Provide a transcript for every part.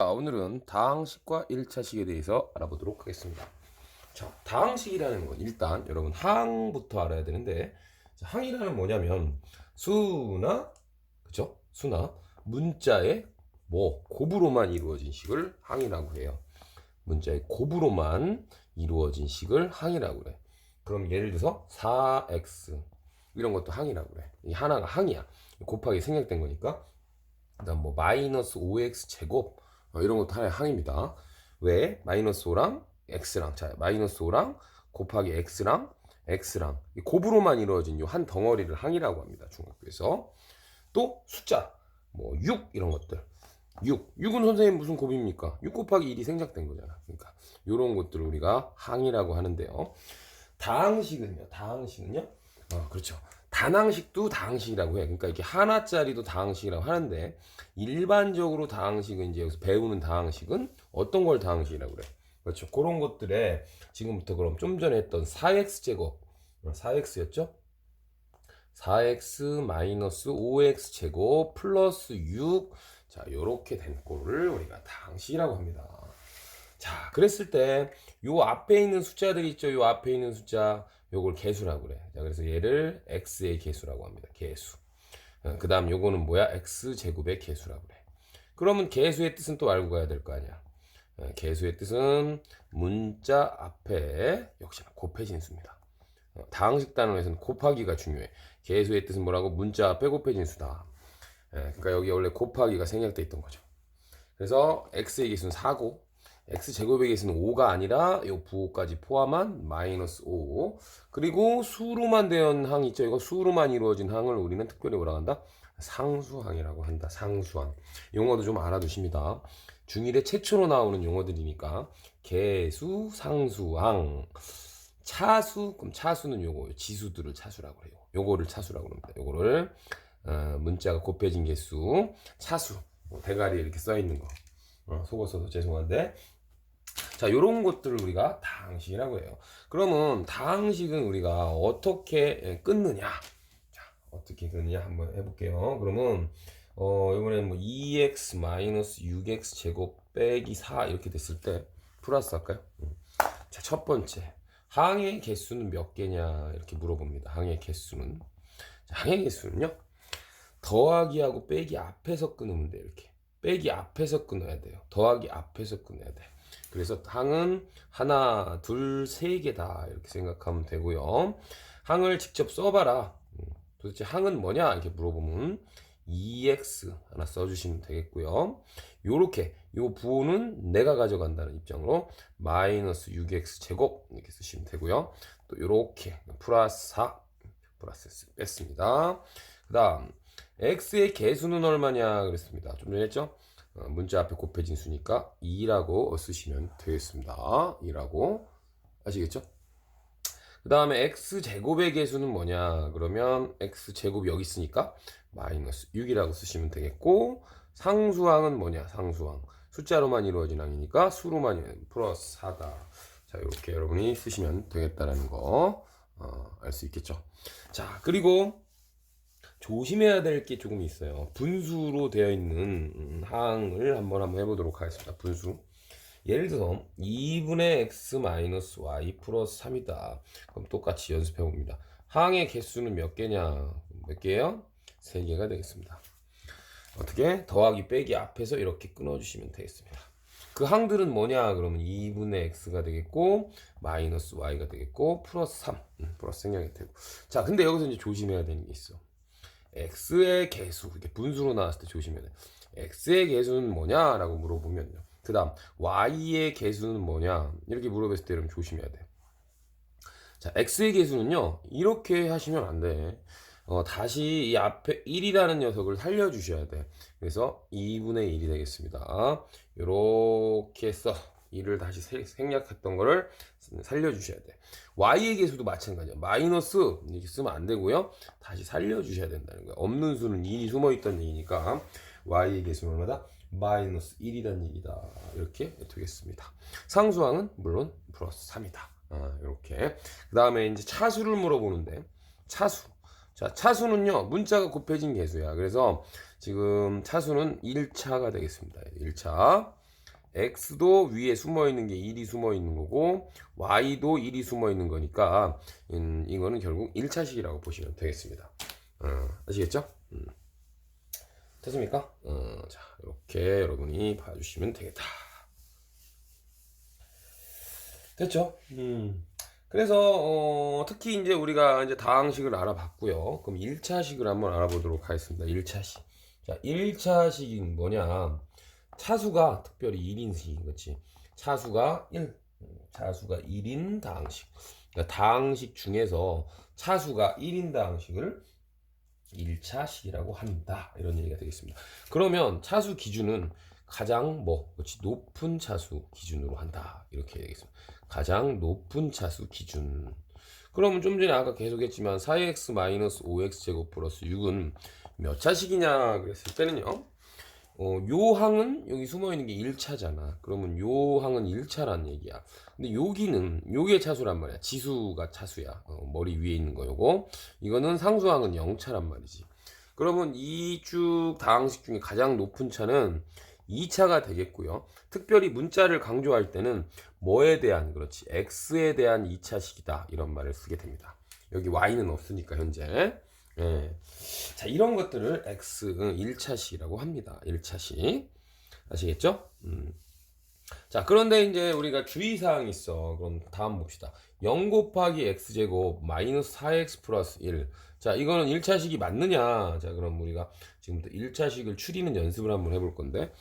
자, 오늘은 다항식과 1차식에 대해서 알아보도록 하겠습니다. 자, 다항식이라는 건 일단 여러분 항부터 알아야 되는데 자, 항이라는 뭐냐면 수나 그죠? 수나 문자의 뭐 곱으로만 이루어진 식을 항이라고 해요. 문자의 곱으로만 이루어진 식을 항이라고 그래. 그럼 예를 들어서 4x 이런 것도 항이라고 그래. 이 하나가 항이야. 곱하기 생략된 거니까. 그다음 뭐 마이너스 5x 제곱 어, 이런 것도 하나의 항입니다. 왜? 마이너스 5랑 x랑 자 마이너스 5랑 곱하기 x랑 x랑 이 곱으로만 이루어진 이 한 덩어리를 항이라고 합니다. 중학교에서 또 숫자 뭐 6 이런 것들 6 6은 선생님 무슨 곱입니까? 6 곱하기 1이 생략된 거잖아. 그러니까 이런 것들을 우리가 항이라고 하는데요. 다항식은요. 다항식은요. 어, 그렇죠. 단항식도 다항식이라고 해. 그러니까 이게 하나짜리도 다항식이라고 하는데 일반적으로 다항식은 이제 여기서 배우는 다항식은 어떤 걸 다항식이라고 그래? 그렇죠. 그런 것들에 지금부터 그럼 좀 전에 했던 4x 제곱 4x였죠? 4x 마이너스 5x 제곱 플러스 6 자, 요렇게 된 꼴을 우리가 다항식이라고 합니다. 자, 그랬을 때 요 앞에 있는 숫자들이 있죠. 요 앞에 있는 숫자 요걸 개수라고 그래. 자, 그래서 얘를 x의 개수라고 합니다. 개수. 그 다음 요거는 뭐야? x 제곱의 개수라고 그래. 그러면 개수의 뜻은 또 알고 가야 될 거 아니야. 어, 개수의 뜻은 문자 앞에 역시나 곱해진 수입니다. 어, 다항식 단원에서는 곱하기가 중요해. 개수의 뜻은 뭐라고? 문자 앞에 곱해진 수다. 예, 그러니까 여기 원래 곱하기가 생략돼 있던 거죠. 그래서 x의 개수는 4고 x 제곱의 개수는 5가 아니라 요 부호까지 포함한 마이너스 5 그리고 수로만 되어 항 있죠? 이거 수로만 이루어진 항을 우리는 특별히 뭐라 한다? 상수항이라고 한다. 상수항. 용어도 좀 알아두십니다. 중1에 최초로 나오는 용어들이니까 개수 상수항. 차수 그럼 차수는 요거 지수들을 차수라고 해요. 요거를 차수라고 합니다. 요거를 어, 문자가 곱해진 개수 차수. 뭐 대가리에 이렇게 써 있는 거. 어, 속어서도 죄송한데 자, 요런 것들을 우리가 다항식이라고 해요. 그러면 다항식은 우리가 어떻게 끊느냐? 자, 어떻게 끊느냐 한번 해볼게요. 그러면 어, 이번에는 뭐 2x 마이너스 6x 제곱 빼기 4 이렇게 됐을 때 플러스 할까요? 음. 자, 첫 번째 항의 개수는 몇 개냐 이렇게 물어봅니다. 항의 개수는 자, 항의 개수는요 더하기하고 빼기 앞에서 끊으면 돼 이렇게 빼기 앞에서 끊어야 돼요. 더하기 앞에서 끊어야 돼. 그래서 항은 하나, 둘, 세 개다 이렇게 생각하면 되고요. 항을 직접 써봐라. 음, 도대체 항은 뭐냐 이렇게 물어보면 2x 하나 써주시면 되겠고요. 요렇게 요 부호는 내가 가져간다는 입장으로 마이너스 6x 제곱 이렇게 쓰시면 되고요. 또 요렇게 플러스 4 플러스 뺐습니다. 그 다음 x의 개수는 얼마냐 그랬습니다. 좀 전에 했죠? 어, 문자 앞에 곱해진 수니까 2라고 쓰시면 되겠습니다. 2라고. 아시겠죠? 그 다음에 x 제곱의 개수는 뭐냐? 그러면 x 제곱 여기 있으니까 마이너스 6이라고 쓰시면 되겠고 상수항은 뭐냐? 상수항. 숫자로만 이루어진 항이니까 수로만 플러스 4다. 자 이렇게 여러분이 쓰시면 되겠다라는 거 알 수 있겠죠? 자 그리고 조심해야 될 게 조금 있어요. 분수로 되어 있는 음, 항을 한번 한번 해보도록 하겠습니다. 분수. 예를 들어서 2분의 x 마이너스 y 플러스 3이다. 그럼 똑같이 연습해 봅니다. 항의 개수는 몇 개냐? 몇 개예요? 3개가 되겠습니다. 어떻게? 더하기 빼기 앞에서 이렇게 끊어주시면 되겠습니다. 그 항들은 뭐냐? 그러면 2분의 x가 되겠고, 마이너스 y가 되겠고, 플러스 3. 음, 플러스 생략이 되고. 자, 근데 여기서 이제 조심해야 되는 게 있어. X의 개수 이렇게 분수로 나왔을 때 조심해야 돼. x의 개수는 뭐냐라고 물어보면요. 그 다음 y의 개수는 뭐냐 이렇게 물어봤을 때 조심해야 돼. 자 x의 개수는요 이렇게 하시면 안 돼. 어, 다시 이 앞에 1이라는 녀석을 살려주셔야 돼. 그래서 2분의 1이 되겠습니다. 이렇게 써. 1을 다시 생략했던 거를 살려주셔야 돼. y의 개수도 마찬가지야. 마이너스 이렇게 쓰면 안 되고요. 다시 살려주셔야 된다는 거야. 없는 수는 1이 숨어있다는 얘기니까 y의 개수는 얼마다? 마이너스 1이라는 얘기다. 이렇게 되겠습니다. 상수항은 물론 플러스 3이다. 아, 이렇게. 그 다음에 이제 차수를 물어보는데 차수. 자, 차수는요, 문자가 곱해진 개수야. 그래서 지금 차수는 1차가 되겠습니다. 1차. X도 위에 숨어 있는 게 1이 숨어 있는 거고 y도 1이 숨어 있는 거니까 음, 이거는 결국 1차식이라고 보시면 되겠습니다. 어, 아시겠죠? 음. 됐습니까? 어, 자, 이렇게 여러분이 봐주시면 되겠다. 됐죠? 음. 그래서 어, 특히 이제 우리가 이제 다항식을 알아봤고요. 그럼 1차식을 한번 알아보도록 하겠습니다. 1차식. 자, 1차식이 뭐냐? 차수가 특별히 1인식인 거지. 차수가 1. 차수가 1인 다항식. 그러니까 다항식 중에서 차수가 1인 다항식을 1차식이라고 한다. 이런 얘기가 되겠습니다. 그러면 차수 기준은 가장 뭐 그렇지 높은 차수 기준으로 한다. 이렇게 되겠습니다. 가장 높은 차수 기준. 그러면 좀 전에 아까 계속했지만 4x-5x 제곱 플러스 6은 몇 차식이냐 그랬을 때는요. 어, 요 항은 여기 숨어 있는 게 1차잖아. 그러면 요 항은 1차란 얘기야. 근데 여기는 요게 차수란 말이야. 지수가 차수야. 어, 머리 위에 있는 거 요거. 이거는 상수항은 0차란 말이지. 그러면 이 쭉 다항식 중에 가장 높은 차는 2차가 되겠고요. 특별히 문자를 강조할 때는 뭐에 대한 그렇지 x에 대한 2차식이다 이런 말을 쓰게 됩니다. 여기 y는 없으니까 현재. 예. 자 이런 것들을 x 응, 1차식이라고 합니다. 1차식 아시겠죠? 음. 자 그런데 이제 우리가 주의사항이 있어. 그럼 다음 봅시다. 0 곱하기 x제곱 마이너스 4x 플러스 1. 자 이거는 1차식이 맞느냐? 자 그럼 우리가 지금부터 1차식을 추리는 연습을 한번 해볼 건데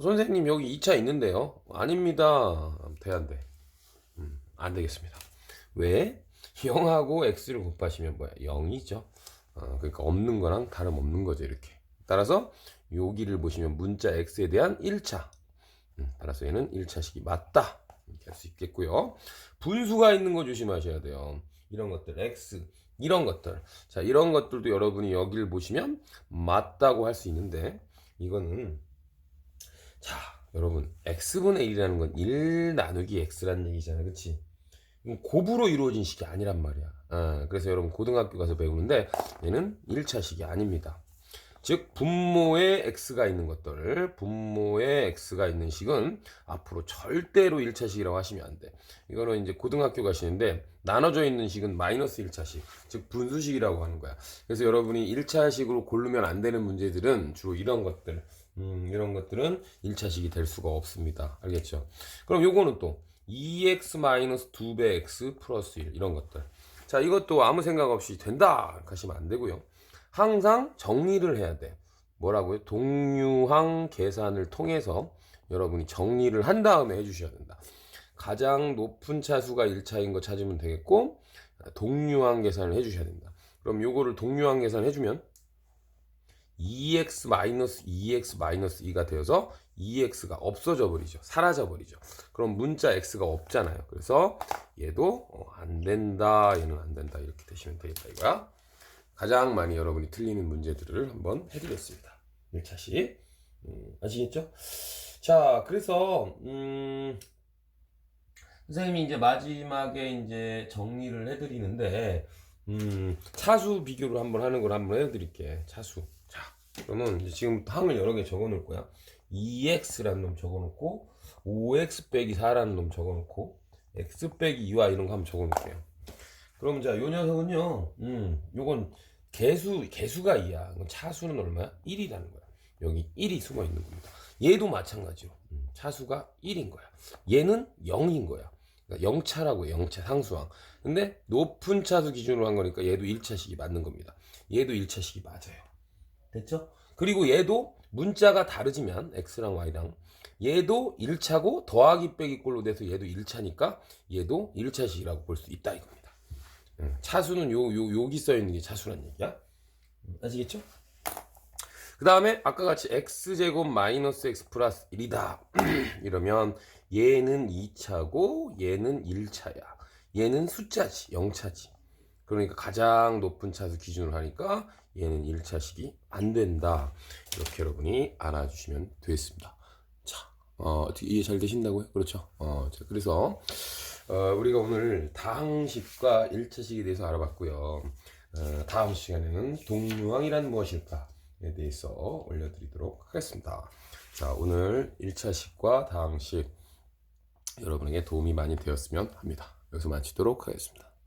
선생님 여기 2차 있는데요. 아닙니다. 돼 안 돼. 음, 안 되겠습니다. 왜? 0하고 x를 곱하시면 뭐야? 0이죠. 어, 그러니까 없는 거랑 다름없는 거죠 이렇게. 따라서 여기를 보시면 문자 x에 대한 1차. 음, 따라서 얘는 1차식이 맞다. 이렇게 할 수 있겠고요. 분수가 있는 거 조심하셔야 돼요. 이런 것들 x 이런 것들. 자, 이런 것들도 여러분이 여기를 보시면 맞다고 할 수 있는데 이거는 자, 여러분 x분의 1이라는 건 1 나누기 x라는 얘기잖아. 그치? 곱으로 이루어진 식이 아니란 말이야. 아, 그래서 여러분 고등학교 가서 배우는데 얘는 1차식이 아닙니다. 즉 분모에 x가 있는 것들 분모에 x가 있는 식은 앞으로 절대로 1차식이라고 하시면 안 돼. 이거는 이제 고등학교 가시는데 나눠져 있는 식은 마이너스 1차식 즉 분수식이라고 하는 거야. 그래서 여러분이 1차식으로 고르면 안 되는 문제들은 주로 이런 것들 음, 이런 것들은 1차식이 될 수가 없습니다. 알겠죠? 그럼 요거는 또 2x 마이너스 2배 x 플러스 1 이런 것들. 자 이것도 아무 생각 없이 된다 하시면 안 되고요. 항상 정리를 해야 돼. 뭐라고요? 동류항 계산을 통해서 여러분이 정리를 한 다음에 해주셔야 된다. 가장 높은 차수가 1차인 거 찾으면 되겠고 동류항 계산을 해주셔야 된다. 그럼 요거를 동류항 계산 해주면 2x 마이너스 2x 마이너스 2가 되어서 2x가 없어져 버리죠. 사라져 버리죠. 그럼 문자 x가 없잖아요. 그래서 얘도 어, 안 된다, 얘는 안 된다 이렇게 되시면 되겠다 이거야. 가장 많이 여러분이 틀리는 문제들을 한번 해드렸습니다. 1차식 음, 아시겠죠? 자, 그래서 음, 선생님이 이제 마지막에 이제 정리를 해드리는데 음, 차수 비교를 한번 하는 걸 한번 해드릴게. 차수. 자, 그러면 지금 항을 여러 개 적어 놓을 거야. 2x라는 놈 적어 놓고 5x 빼기 4라는 놈 적어 놓고 x 빼기 2y 이런 거 한번 적어 놓을게요. 그럼 자, 요 녀석은요, 음, 요건 개수, 개수가 2야. 그럼 차수는 얼마야? 1이라는 거야. 여기 1이 숨어 있는 겁니다. 얘도 마찬가지로. 음, 차수가 1인 거야. 얘는 0인 거야. 그러니까 0차라고 해, 0차 상수항. 근데 높은 차수 기준으로 한 거니까 얘도 1차식이 맞는 겁니다. 얘도 1차식이 맞아요. 됐죠? 그리고 얘도 문자가 다르지만 x랑 y랑 얘도 1차고 더하기 빼기 꼴로 돼서 얘도 1차니까 얘도 1차식이라고 볼 수 있다 이겁니다. 음, 차수는 요, 요, 여기 써 있는 게 차수란 얘기야. 음, 아시겠죠? 그 다음에 아까 같이 x제곱 마이너스 x 플러스 1이다. 이러면 얘는 2차고 얘는 1차야. 얘는 숫자지, 0차지. 그러니까 가장 높은 차수 기준으로 하니까 얘는 1차식이 안 된다. 이렇게 여러분이 알아주시면 되겠습니다. 자, 어, 어떻게 이해 잘 되신다고요? 그렇죠. 어, 자, 그래서 어, 우리가 오늘 다항식과 1차식에 대해서 알아봤고요. 어, 다음 시간에는 동류항이란 무엇일까에 대해서 올려드리도록 하겠습니다. 자, 오늘 1차식과 다항식 여러분에게 도움이 많이 되었으면 합니다. 여기서 마치도록 하겠습니다.